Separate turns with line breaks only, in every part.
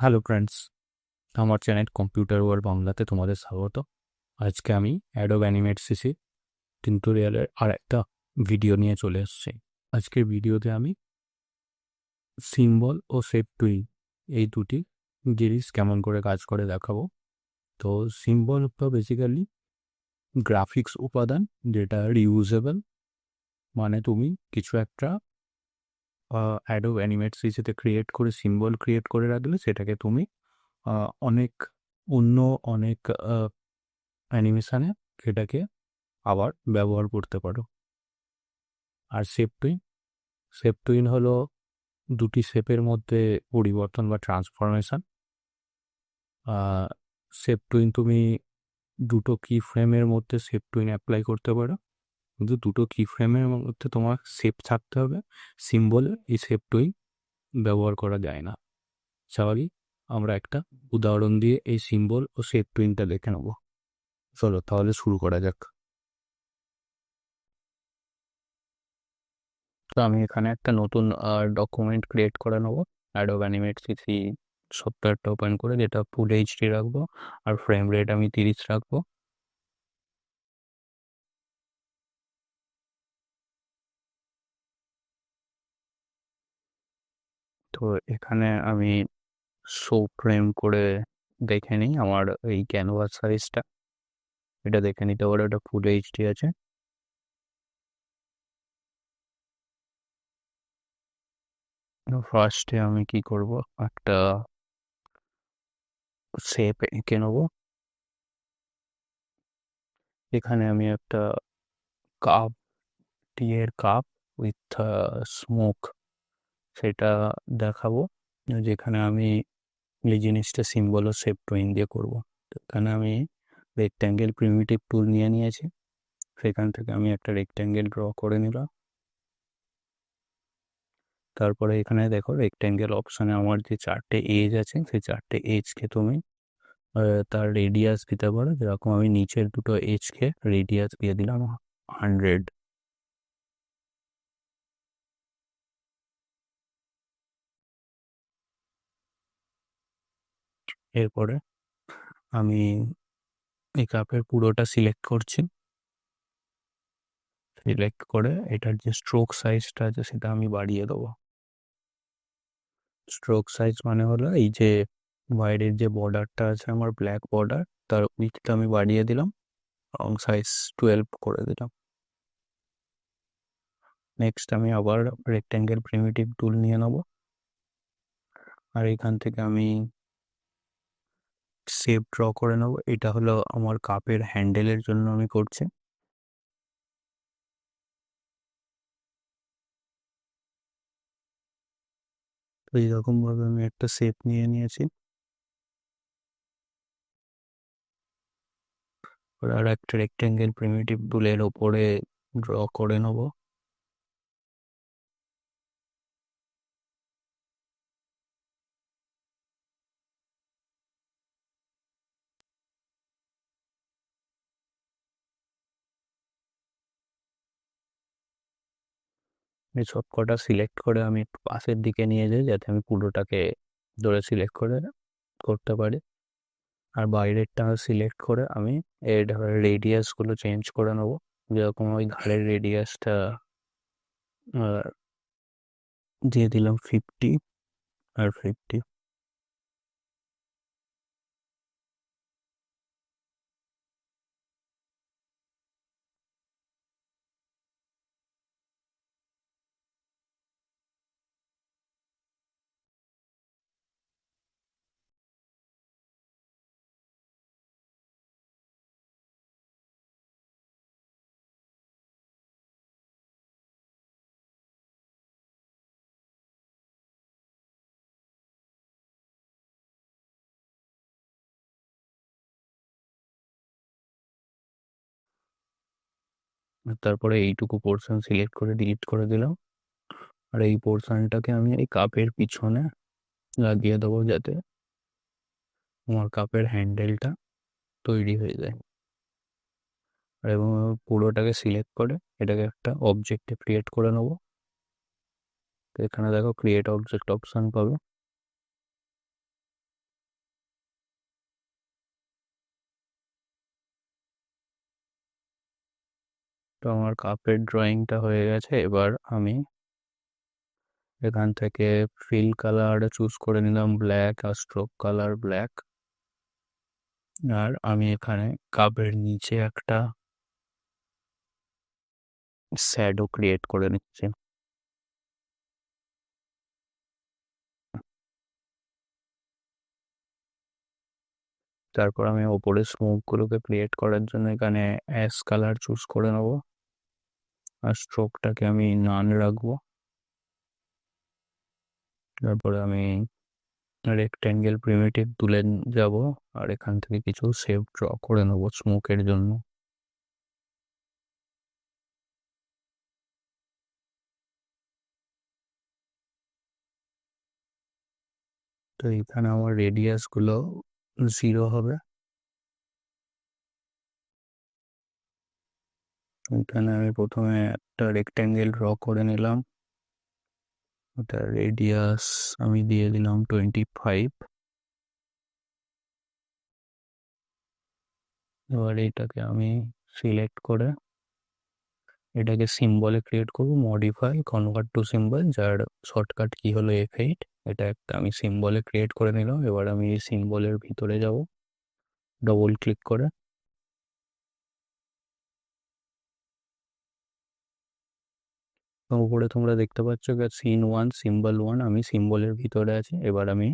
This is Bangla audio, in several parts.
হ্যালো ফ্রেন্ডস আমার চ্যানেল কম্পিউটার ওয়ার্ল্ড বাংলাতে তোমাদের স্বাগত। আজকে আমি অ্যাডোব অ্যানিমেট সিসি টিউটোরিয়ালের আর একটা ভিডিও নিয়ে চলে এসেছি। আজকের ভিডিওতে আমি সিম্বল ও সেপ টুই এই দুটি জিনিস কেমন করে কাজ করে দেখাবো। তো সিম্বল তো বেসিক্যালি গ্রাফিক্স উপাদান যেটা রিউজেবল মানে তুমি কিছু একটা অ্যাডোব অ্যানিমেট সিসিতে ক্রিয়েট করে সিম্বল ক্রিয়েট করে রাখলে সেটাকে তুমি অনেক অন্য অনেক অ্যানিমেশানে সেটাকে আবার ব্যবহার করতে পারো। আর শেপ টুইন শেপ টুইন হলো দুটি শেপের মধ্যে পরিবর্তন বা ট্রান্সফরমেশন শেপ টুইন তুমি দুটো কি ফ্রেমের মধ্যে শেপ টুইন অ্যাপ্লাই করতে পারো। কিন্তু দুটো কি ফ্রেমের মধ্যে তোমার শেপ থাকতে হবে। সিম্বলে এই শেপ টুইন ব্যবহার করা যায় না। স্বাভাবিক, আমরা একটা উদাহরণ দিয়ে এই সিম্বল ও শেপ টুইনটা দেখে নেব। চলো, তাহলে শুরু করা যাক। তো আমি এখানে একটা নতুন ডকুমেন্ট ক্রিয়েট করে নেব। অ্যাডোব অ্যানিমেট সিসি সফটওয়্যারটা ওপেন করে, যেটা ফুল এইচডি রাখব। আর ফ্রেম রেট আমি তিরিশ রাখব। তো এখানে আমি শো ফ্রেম করে দেখে নিই আমার এই ক্যানভাস সাইজটা এটা দেখে নিতে পারো, এটা ফুল এইচডি আছে। ফার্স্টে আমি কি করব? একটা শেপ এঁকে নেব। এখানে আমি একটা কাপ টিয়ের কাপ উইথ স্মোক সেটা দেখাবো। যেখানে আমি এই জিনিসটা সিম্বল ও শেপ ড্রয়িং দিয়ে করব। তো এখানে আমি রেক্ট্যাঙ্গেল প্রিমিটিভ টুল নিয়ে নিয়েছি। সেখান থেকে আমি একটা রেক্ট্যাঙ্গেল ড্র করে নিলাম। তারপরে এখানে দেখো রেক্ট্যাঙ্গেল অপশানে আমার যে চারটে এজ আছে, সেই চারটে এজকে তুমি তার রেডিয়াস দিতে পারো। যেরকম আমি নিচের দুটো এজকে রেডিয়াস দিয়ে দিলাম হান্ড্রেড এরপরে আমি এই কাপের পুরোটা সিলেক্ট করছি। সিলেক্ট করে এটার যে স্ট্রোক সাইজটা আছে সেটা আমি বাড়িয়ে দেবো। স্ট্রোক সাইজ মানে হলো এই যে বাইরের যে বর্ডারটা আছে আমার ব্ল্যাক বর্ডার তার উইথটা আমি বাড়িয়ে দিলাম রং সাইজ টুয়েলভ করে দিলাম। নেক্সট আমি আবার রেক্ট্যাঙ্গেল প্রিমিটিভ টুল নিয়ে নেব। আর এখান থেকে আমি শেপ ড্র করে নেব। এটা হলো আমার কাপের হ্যান্ডেলের জন্য আমি করছি। তো এইরকমভাবে আমি একটা শেপ নিয়ে নিয়েছি। আর একটা রেক্ট্যাঙ্গেল প্রিমিটিভ টুলের ওপরে ড্র করে নেব। এই সব কটা সিলেক্ট করে আমি একটু পাশের দিকে নিয়ে যাই, যাতে আমি পুরোটাকে ধরে সিলেক্ট করে করতে পারি। আর বাইরেরটা সিলেক্ট করে আমি এর রেডিয়াসগুলো চেঞ্জ করে নেব। যেরকম ওই ঘাড়ের রেডিয়াসটা দিয়ে দিলাম ফিফটি আর ফিফটি তারপরে এইটুকু পোর্শন সিলেক্ট করে ডিলিট করে দিলাম। আর এই পোর্শনটাকে আমি এই কাপের পিছনে লাগিয়ে দেবো যাতে আমার কাপের হ্যান্ডেলটা তৈরি হয়ে যায়। আর এবং পুরোটাকে সিলেক্ট করে এটাকে একটা অবজেক্টে ক্রিয়েট করে নেব। এখানে দেখো ক্রিয়েট অবজেক্ট অপশান পাবে। তো আমার কাপের ড্রয়িংটা হয়ে গেছে। এবার আমি এখান থেকে ফিল কালার চুজ করে নিলাম ব্ল্যাক আর স্ট্রোক কালার ব্ল্যাক আর আমি এখানে কাপের নিচে একটা শ্যাডো ক্রিয়েট করে নিচ্ছি। তারপর আমি ওপরে স্মোকগুলোকে ক্রিয়েট করার জন্য এখানে অ্যাশ কালার চুজ করে নেব। আর স্ট্রোকটাকে আমি নান রাখব। তারপরে আমি রেক্ট্যাঙ্গেল প্রিমিটিভ তুলে যাব আর এখান থেকে কিছু শেপ ড্র করে নেব স্মোকের জন্য। তো এখানে আমার রেডিয়াসগুলো জিরো হবে। এখানে আমি প্রথমে একটা রেক্ট্যাঙ্গেল ড্র করে নিলাম। ওটা রেডিয়াস আমি দিয়ে দিলাম টোয়েন্টি ফাইভ এবার এটাকে আমি সিলেক্ট করে এটাকে সিম্বলে ক্রিয়েট করব মডিফাই কনভার্ট টু সিম্বল যার শর্টকাট কি হলো এফ এইট এটা একটা আমি সিম্বলে ক্রিয়েট করে নিলাম। এবার আমি এই সিম্বলের ভিতরে যাব। ডবল ক্লিক করে। উপরে তোমরা দেখতে পাচ্ছ সিন ওয়ান সিম্বল ওয়ান আমি সিম্বলের ভিতরে আছি। এবার আমি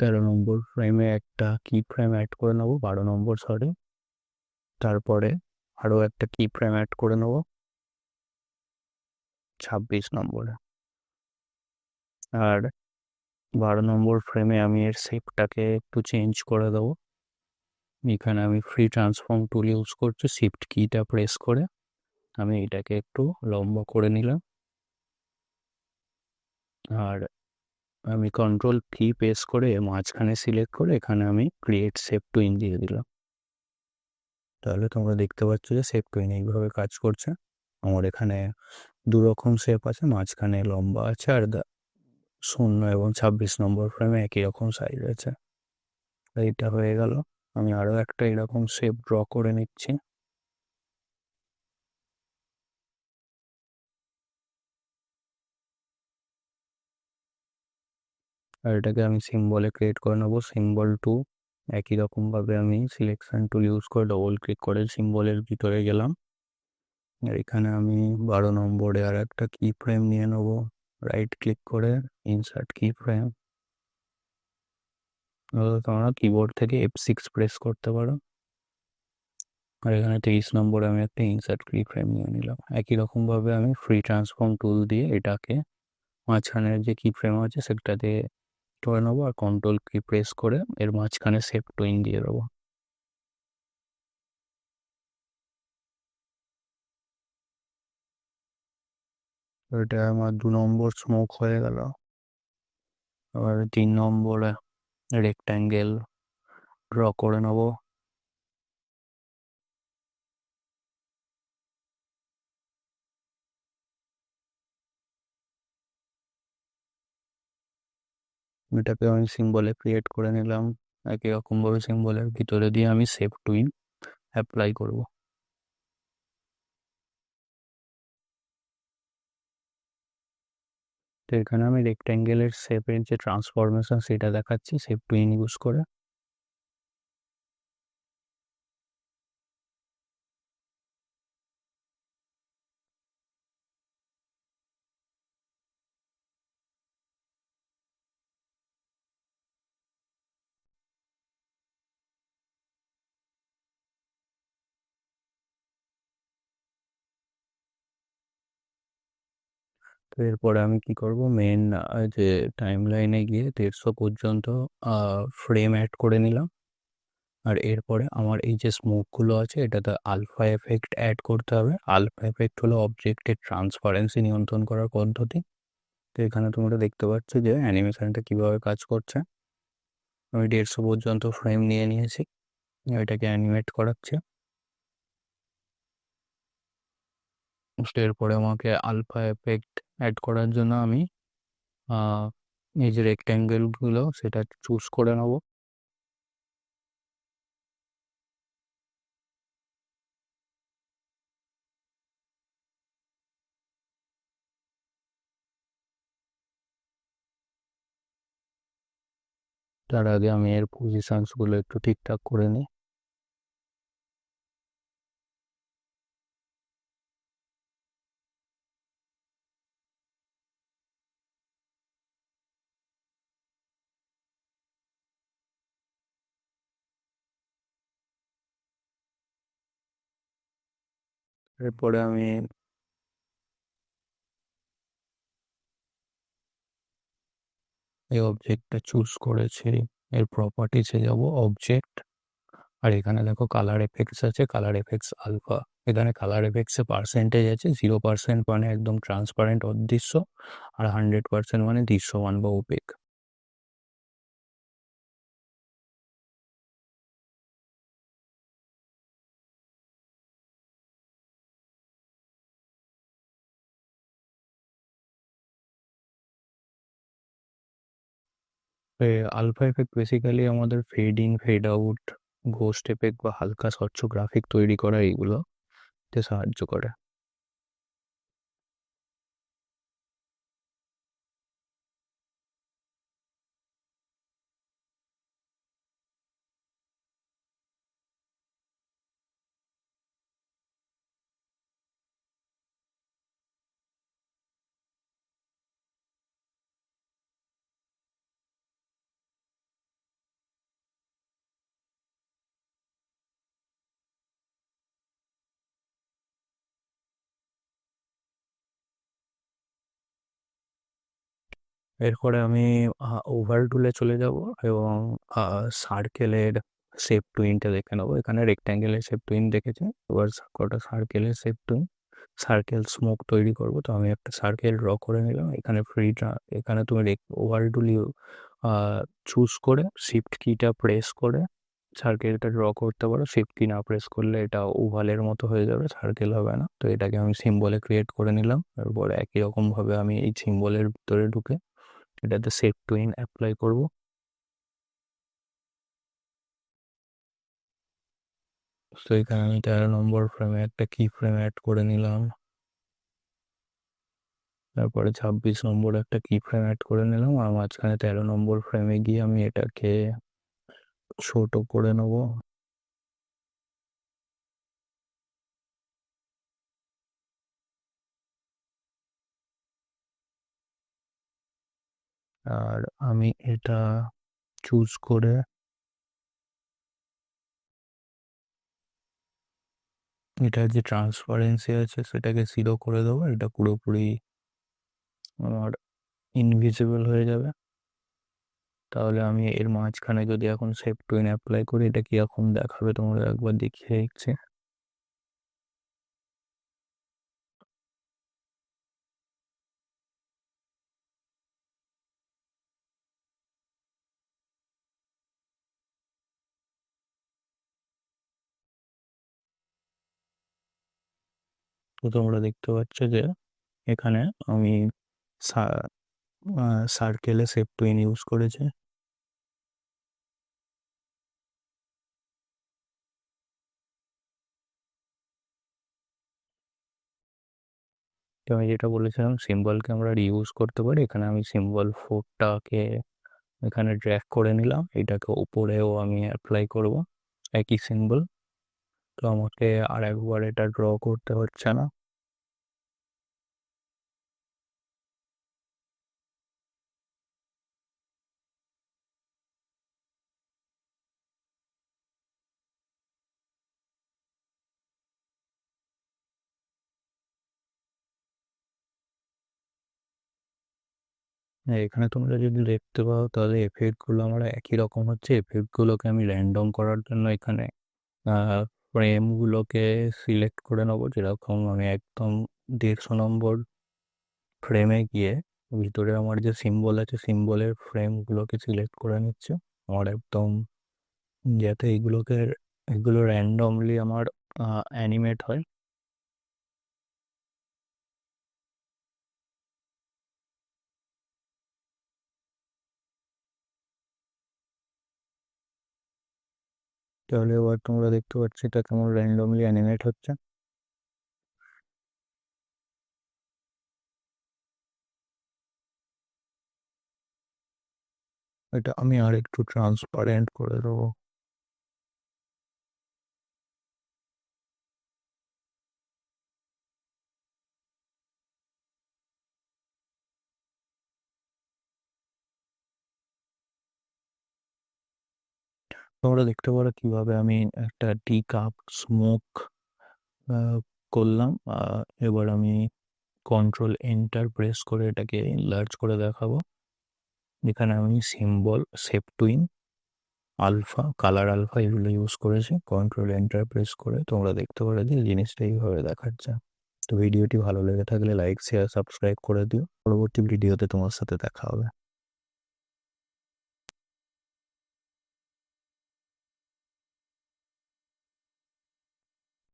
তেরো নম্বর ফ্রেমে একটা কি ফ্রেম অ্যাড করে নেব, বারো নম্বর সরি তারপরে আরও একটা কি ফ্রেম অ্যাড করে নেব। ছাব্বিশ নম্বরে। আর বারো নম্বর ফ্রেমে আমি এর শেপটাকে একটু চেঞ্জ করে দেবো। এখানে আমি ফ্রি ট্রান্সফর্ম টুল ইউজ করছি শিফট কিটা প্রেস করে আমি এটাকে একটু লম্বা করে নিলাম। আর আমি কন্ট্রোল কি প্রেস করে মাঝখানে সিলেক্ট করে এখানে আমি ক্রিয়েট শেপ টুইন দিয়ে দিলাম। তাহলে তোমরা দেখতে পাচ্ছ যে শেপ টুইন এইভাবে কাজ করছে। আমার এখানে দু রকম শেপ আছে, মাঝখানে লম্বা আছে আর শূন্য এবং ছাব্বিশ নম্বর ফ্রেমে একই রকম সাইজ আছে। এইটা হয়ে গেল। আমি আরও একটা এরকম শেপ ড্র করে নিচ্ছি। আর এটাকে আমি সিম্বলে ক্রিয়েট করে নেব। সিম্বল টু একই রকমভাবে আমি সিলেকশন টুল ইউজ করে ডবল ক্লিক করে সিম্বলের ভিতরে গেলাম। এখানে আমি বারো নম্বরে আর একটা কি ফ্রেম নিয়ে নেব। রাইট ক্লিক করে ইনসার্ট কি ফ্রেম তোমরা কিবোর্ড থেকে এফ সিক্স প্রেস করতে পারো। আর এখানে তেইশ নম্বরে আমি একটা ইনসার্ট কি ফ্রেম নিয়ে নিলাম। একই রকমভাবে আমি ফ্রি ট্রান্সফর্ম টুল দিয়ে এটাকে মাঝখানের যে কি ফ্রেম আছে, সেটাতে করে নেব আর কন্ট্রোল কি প্রেস করে এর মাঝখানে সেফ টুইন দিয়ে দেবো। এটা আমার দু নম্বর স্মোক হয়ে গেল। আবার তিন নম্বরে রেক্ট্যাঙ্গেল ড্র করে নেব। এটাকে আমি সিম্বলে ক্রিয়েট করে নিলাম। একই রকমভাবে সিম্বলের ভিতরে দিয়ে আমি সেভ টুইন অ্যাপ্লাই করব। তো এখানে আমি রেক্ট্যাঙ্গেলের শেপের যে ট্রান্সফরমেশন সেটা দেখাচ্ছি টু ইন ইউজ করে। তো এরপরে আমি কি করব? মেন যে টাইম লাইনে গিয়ে দেড়শো পর্যন্ত ফ্রেম অ্যাড করে নিলাম। আর এরপরে আমার এই যে স্মোকগুলো আছে, এটাতে আলফা এফেক্ট অ্যাড করতে হবে। আলফা এফেক্ট হলো অবজেক্টের ট্রান্সপারেন্সি নিয়ন্ত্রণ করার পদ্ধতি। তো এখানে তোমরা দেখতে পাচ্ছ যে অ্যানিমেশনটা কীভাবে কাজ করছে। আমি দেড়শো পর্যন্ত ফ্রেম নিয়ে নিয়েছি। এটাকে অ্যানিমেট করাচ্ছে। এরপরে আমাকে আলফা এফেক্ট অ্যাড করার জন্য আমি এই যে রেক্ট্যাঙ্গেলগুলো সেটা চুজ করে নেব। তার আগে আমি এর পজিশনসগুলো একটু ঠিকঠাক করে নিই। এরপরে আমি এই অবজেক্টটা চুজ করেছি। এর প্রপার্টিসে যাব অবজেক্ট আর এখানে দেখো কালার এফেক্টস আছে কালার এফেক্টস আলফা এখানে কালার এফেক্টসে পার্সেন্টেজ আছে জিরো পার্সেন্ট মানে একদম ট্রান্সপারেন্ট অদৃশ্য, আর হান্ড্রেড পার্সেন্ট মানে দৃশ্যমান বা ওপেক আলফা এফেক্ট বেসিক্যালি আমাদের fade in fade out ghost effect বা হালকা স্বচ্ছ গ্রাফিক তৈরি করা এইগুলোতে সাহায্য করে। এরপরে আমি ওভার টুলে চলে যাব এবং সার্কেলের শেপ টুইনটা দেখে নেব। এখানে রেক্ট্যাঙ্গেলের শেপ টুইন দেখেছি। এবার কটা সার্কেলের শেপ টুইন সার্কেল স্মোক তৈরি করব। তো আমি একটা সার্কেল ড্র করে নিলাম। এখানে ফ্রি এখানে তুমি ওভার টুল চুজ করে শিফট কিটা প্রেস করে সার্কেলটা ড্র করতে পারো। শিফট কি না প্রেস করলে এটা ওভালের মতো হয়ে যাবে সার্কেল হবে না। তো এটাকে আমি সিম্বলে ক্রিয়েট করে নিলাম। এরপরে একই রকমভাবে আমি এই সিম্বলের ভিতরে ঢুকে এটাতে সেট টুইন অ্যাপ্লাই করব। তো এখানে আমি তেরো নম্বর ফ্রেমে একটা কি ফ্রেম অ্যাড করে নিলাম। তারপরে ছাব্বিশ নম্বর একটা কি ফ্রেম অ্যাড করে নিলাম আর মাঝখানে তেরো নম্বর ফ্রেমে গিয়ে আমি এটাকে ছোট করে নেব। আর আমি এটা চুজ করে এটার যে ট্রান্সপারেন্সি আছে সেটাকে জিরো করে দেবো, এটা পুরোপুরি আমার ইনভিজিবল হয়ে যাবে। তাহলে আমি এর মাঝখানে যদি এখন সেফ টুইন অ্যাপ্লাই করি, এটা কীরকম দেখাবে? তোমরা একবার দেখিয়ে দিচ্ছে। তোমরা দেখতে পাচ্ছ যে এখানে আমি সার্কেলে সেফ টুইন ইউজ করেছে। আমি যেটা বলেছিলাম সিম্বলকে আমরা রিউজ করতে পারি। এখানে আমি সিম্বল ফোরটাকে এখানে ড্র্যাক করে নিলাম। এটাকে ওপরেও আমি অ্যাপ্লাই করব। একই সিম্বল তো আমাকে আর একবার এটা ড্র করতে হচ্ছে না। হ্যাঁ, এখানে তোমরা যদি দেখতে পাও তাহলে এফেক্টগুলো আমার একই রকম হচ্ছে। এফেক্টগুলোকে আমি র্যান্ডম করার জন্য এখানে ফ্রেমগুলোকে সিলেক্ট করে নেব যেরকম আমি একদম দেড়শো নম্বর ফ্রেমে গিয়ে ভিতরে আমার যে সিম্বল আছে সিম্বলের ফ্রেমগুলোকে সিলেক্ট করে নিচ্ছে। আমার একদম যাতে এগুলোকে, এগুলো র্যান্ডমলি আমার অ্যানিমেট হয়। তাহলে এবার তোমরা দেখতে পাচ্ছি এটা কেমন র্যান্ডমলি অ্যানিমেট হচ্ছে। এটা আমি আর একটু ট্রান্সপারেন্ট করে দেবো। তোমরা দেখতে পারো কীভাবে আমি একটা টি কাপ স্মোক করলাম। এবার আমি কন্ট্রোল এন্টার প্রেস করে এটাকে লার্জ করে দেখাবো। এখানে আমি symbol shape tween alpha colour alpha এগুলো ইউজ করেছি। কন্ট্রোল এন্টার প্রেস করে তোমরা দেখতে পারো যে জিনিসটা এইভাবে দেখাচ্ছে। তো ভিডিওটি ভালো লেগে থাকলে লাইক শেয়ার সাবস্ক্রাইব করে দিও। পরবর্তী ভিডিওতে তোমার সাথে দেখা হবে।